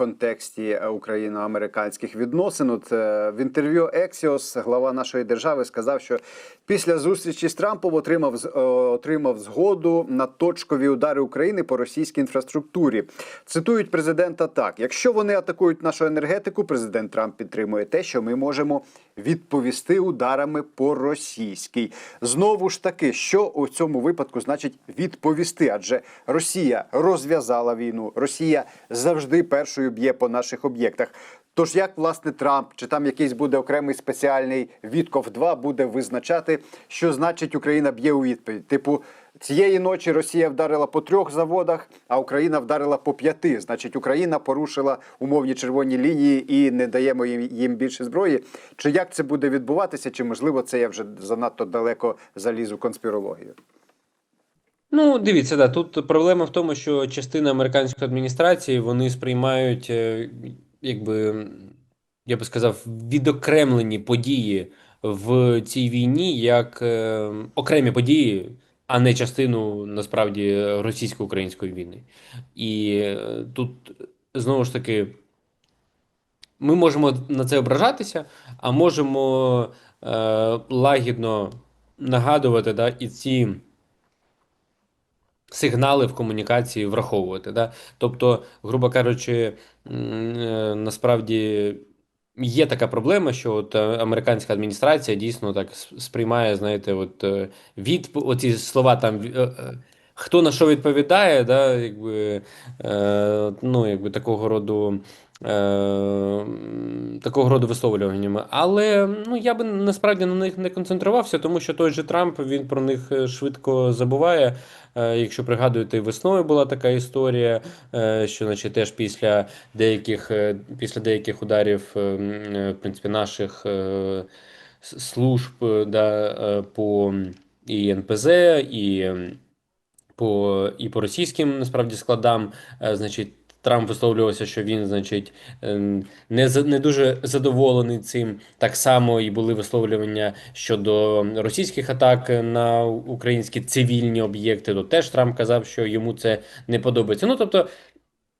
контексті е, україно-американських відносин. От е, в інтерв'ю Ексіос глава нашої держави сказав, що після зустрічі з Трампом отримав е, отримав згоду на точкові удари України по російській інфраструктурі. Цитують президента так: якщо вони атакують нашу енергетику, президент Трамп підтримує те, що ми можемо відповісти ударами по російській. Знову ж таки, що у цьому випадку значить відповісти? Адже Росія розв'язала війну, Росія завжди першою б'є по наших об'єктах. Тож як власне Трамп чи там якийсь буде окремий спеціальний Вітков 2 буде визначати, що значить Україна б'є у відповідь? Типу, цієї ночі Росія вдарила по трьох заводах, а Україна вдарила по п'яти. Значить, Україна порушила умовні червоні лінії і не даємо їм, їм більше зброї. Чи як це буде відбуватися? Чи можливо це я вже занадто далеко залізу конспірологію? Ну, дивіться, да, тут проблема в тому, що частина американської адміністрації вони сприймають, е, якби, я би сказав, відокремлені події в цій війні як е, окремі події, а не частину насправді російсько-української війни. І е, тут знову ж таки. Ми можемо на це ображатися, а можемо е, лагідно нагадувати, да, і ці сигнали в комунікації враховувати. Да? Тобто, грубо кажучи, е, насправді є така проблема, що от е, американська адміністрація дійсно так сприймає, знаєте, от е, від оці слова там. Хто на що відповідає, да, якби, е, ну, якби такого роду, е, такого роду висловлюваннями. Але ну, я би насправді на них не концентрувався, тому що той же Трамп він про них е, швидко забуває. Е, Якщо пригадуєте, весною була така історія, що значить, теж після деяких, після деяких ударів в принципі, наших служб да, по і НПЗ, і по, і по російським насправді складам, е, значить. Трамп висловлювався, що він, значить, ем, не не дуже задоволений цим. Так само і були висловлювання щодо російських атак на українські цивільні об'єкти. То теж Трамп казав, що йому це не подобається. Ну тобто,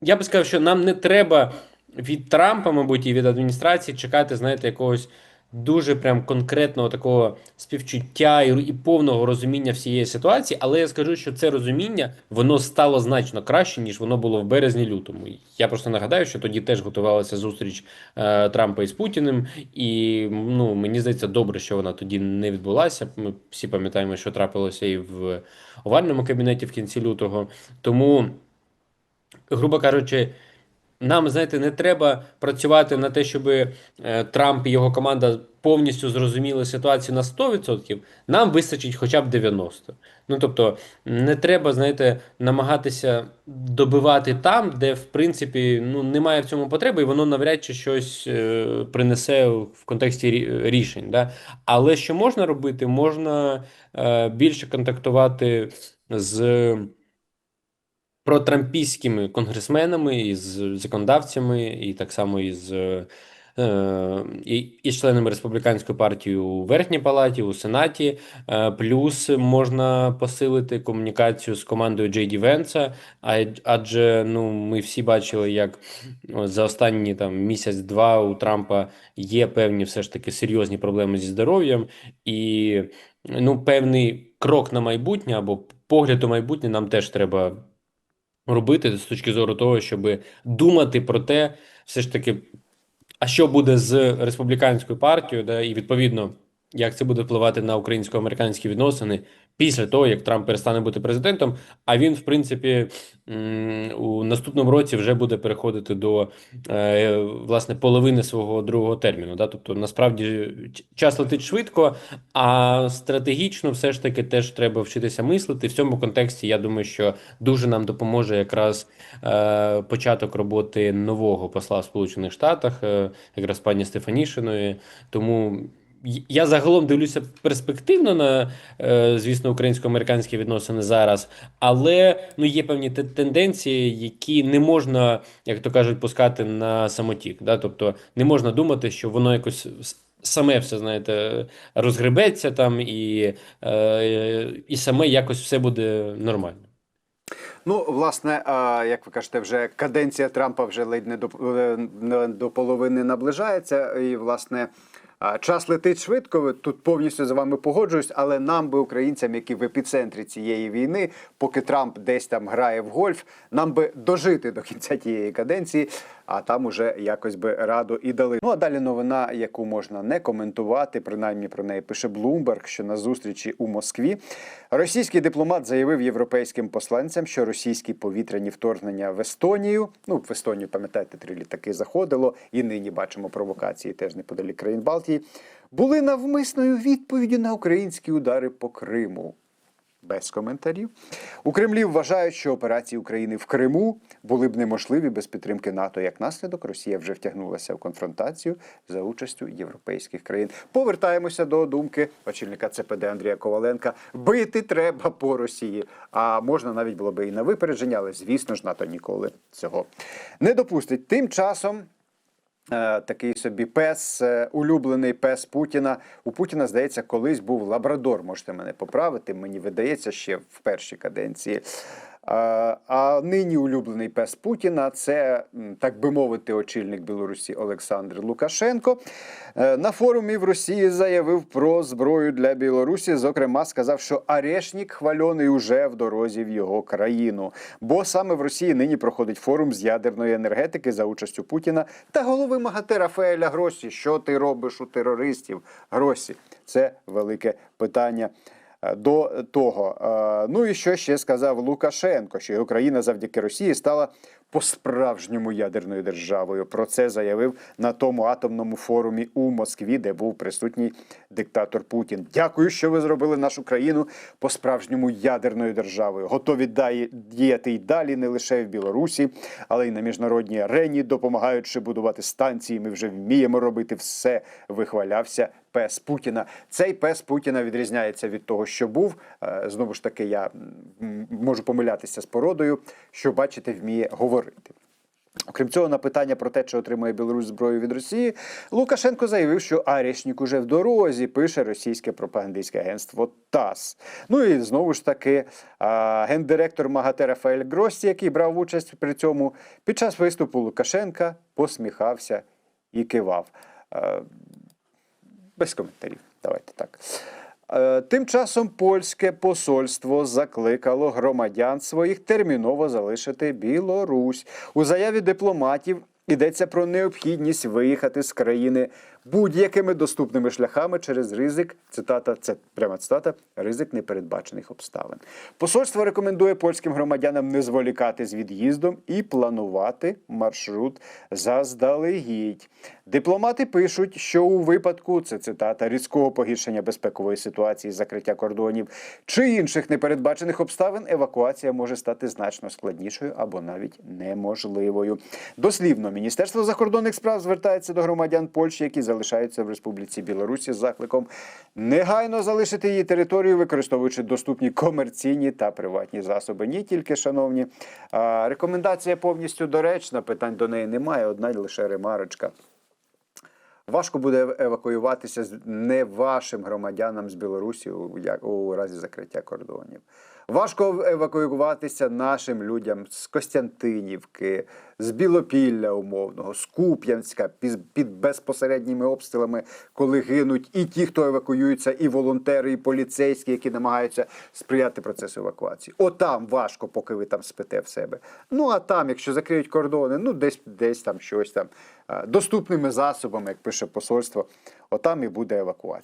я би сказав, що нам не треба від Трампа, мабуть, і від адміністрації чекати, знаєте, якогось дуже прям конкретного такого співчуття і, і повного розуміння всієї ситуації. Але я скажу, що це розуміння воно стало значно краще, ніж воно було в березні-лютому. Я просто нагадаю, що тоді теж готувалася зустріч е, Трампа із Путіним, і ну мені здається, добре, що вона тоді не відбулася. Ми всі пам'ятаємо, що трапилося і в овальному кабінеті в кінці лютого. Тому грубо кажучи, нам, знаєте, не треба працювати на те, щоб е, Трамп і його команда повністю зрозуміли ситуацію на 100%. Нам вистачить хоча б 90%. Ну тобто, не треба, знаєте, намагатися добивати там, де в принципі ну немає в цьому потреби, і воно навряд чи щось е, принесе в контексті рішень. Да? Але що можна робити? Можна е, більше контактувати з протрампійськими конгресменами, із законодавцями, і так само із, е, е, і, членами республіканської партії у Верхній Палаті, у Сенаті. Е, Плюс можна посилити комунікацію з командою Джей Ді Венса, адже ну, ми всі бачили, як за останні там місяць-два у Трампа є певні все ж таки серйозні проблеми зі здоров'ям, і ну, певний крок на майбутнє або погляд у майбутнє нам теж треба робити з точки зору того, щоб думати про те, все ж таки, а що буде з республіканською партією, да, і відповідно, як це буде впливати на українсько-американські відносини після того, як Трамп перестане бути президентом. А він, в принципі, у наступному році вже буде переходити до е, власне половини свого другого терміну. Да? Тобто, насправді час летить швидко, а стратегічно все ж таки теж треба вчитися мислити. В цьому контексті я думаю, що дуже нам допоможе якраз е, початок роботи нового посла в Сполучених Штатах, е, якраз пані Стефанішиної. Тому я загалом дивлюся перспективно на, е, звісно, українсько-американські відносини зараз, але ну є певні тенденції, які не можна, як то кажуть, пускати на самотік. Да? Тобто не можна думати, що воно якось саме все, знаєте, розгребеться там і, е, і саме якось все буде нормально. Ну, власне, як ви кажете, вже каденція Трампа вже ледь не до, е, до половини наближається. І, власне, час летить швидко. Ви Тут повністю з вами погоджуюсь, але нам би, українцям, які в епіцентрі цієї війни, поки Трамп десь там грає в гольф, нам би дожити до кінця тієї каденції, а там уже якось би раду і дали. Ну а далі новина, яку можна не коментувати, принаймні про неї пише Bloomberg, що на зустрічі у Москві російський дипломат заявив європейським посланцям, що російські повітряні вторгнення в Естонію, ну в Естонію, пам'ятаєте, три літаки заходило, і нині бачимо провокації теж неподалік країн Балтії, були навмисною відповіддю на українські удари по Криму. Без коментарів у Кремлі вважають, що операції України в Криму були б неможливі без підтримки НАТО. Як наслідок, Росія вже втягнулася в конфронтацію за участю європейських країн. Повертаємося до думки очільника ЦПД Андрія Коваленка: бити треба по Росії. А можна навіть було би і на випередження, але звісно ж НАТО ніколи цього не допустить. Тим часом. Е, Такий собі пес, е, улюблений пес Путіна. У Путіна, здається, колись був лабрадор. Можете мене поправити. Мені видається ще в першій каденції. А, нині улюблений пес Путіна це, так би мовити, очільник Білорусі Олександр Лукашенко. Е, На форумі в Росії заявив про зброю для Білорусі. Зокрема, сказав, що Арешнік хвальоний уже в дорозі в його країну. Бо саме в Росії нині проходить форум з ядерної енергетики за участю Путіна та голови МАГАТЕ Рафаеля Гросі. Що ти робиш у терористів? Гросі? Це велике питання. Е, До того, Е, ну і що ще сказав Лукашенко, що Україна завдяки Росії стала по-справжньому ядерною державою. Про це заявив на тому атомному форумі у Москві, де був присутній диктатор Путін. Дякую, що ви зробили нашу країну по-справжньому ядерною державою. Готові діяти й далі не лише в Білорусі, але й на міжнародній арені, допомагаючи будувати станції. Ми вже вміємо робити все. Вихвалявся пес Путіна. Цей пес Путіна відрізняється від того, що був. Е, Знову ж таки, я можу помилятися з породою, що бачите, вміє говорити. Окрім цього, на питання про те, чи отримує Білорусь зброю від Росії, Лукашенко заявив, що Арішнік уже в дорозі, пише російське пропагандистське агентство ТАСС. Ну і знову ж таки, гендиректор МАГАТЕ Рафаель Грості, який брав участь при цьому, під час виступу Лукашенка посміхався і кивав. Без коментарів. Давайте так. Е, Тим часом польське посольство закликало громадян своїх терміново залишити Білорусь. У заяві дипломатів йдеться про необхідність виїхати з країни будь-якими доступними шляхами через ризик. Цитата, це пряма цитата, ризик непередбачених обставин. Посольство рекомендує польським громадянам не зволікати з від'їздом і планувати маршрут заздалегідь. Дипломати пишуть, що у випадку це цитата різкого погіршення безпекової ситуації, закриття кордонів чи інших непередбачених обставин, евакуація може стати значно складнішою або навіть неможливою. Дослівно, Міністерство закордонних справ звертається до громадян Польщі, які залишаються в Республіці Білорусі з закликом негайно залишити її територію, використовуючи доступні комерційні та приватні засоби. Ні тільки, шановні, рекомендація повністю доречна, питань до неї немає. Одна лише ремарочка. Важко буде евакуюватися з не вашим громадянам з Білорусі у разі закриття кордонів. Важко евакуюватися нашим людям з Костянтинівки, з Білопілля умовного, з Куп'янська під, безпосередніми обстрілами, коли гинуть і ті, хто евакуюється, і волонтери, і поліцейські, які намагаються сприяти процесу евакуації. Отам важко, поки ви там спите в себе. Ну а там, якщо закриють кордони, ну десь десь там щось там доступними засобами, як пише посольство, отам і буде евакуація.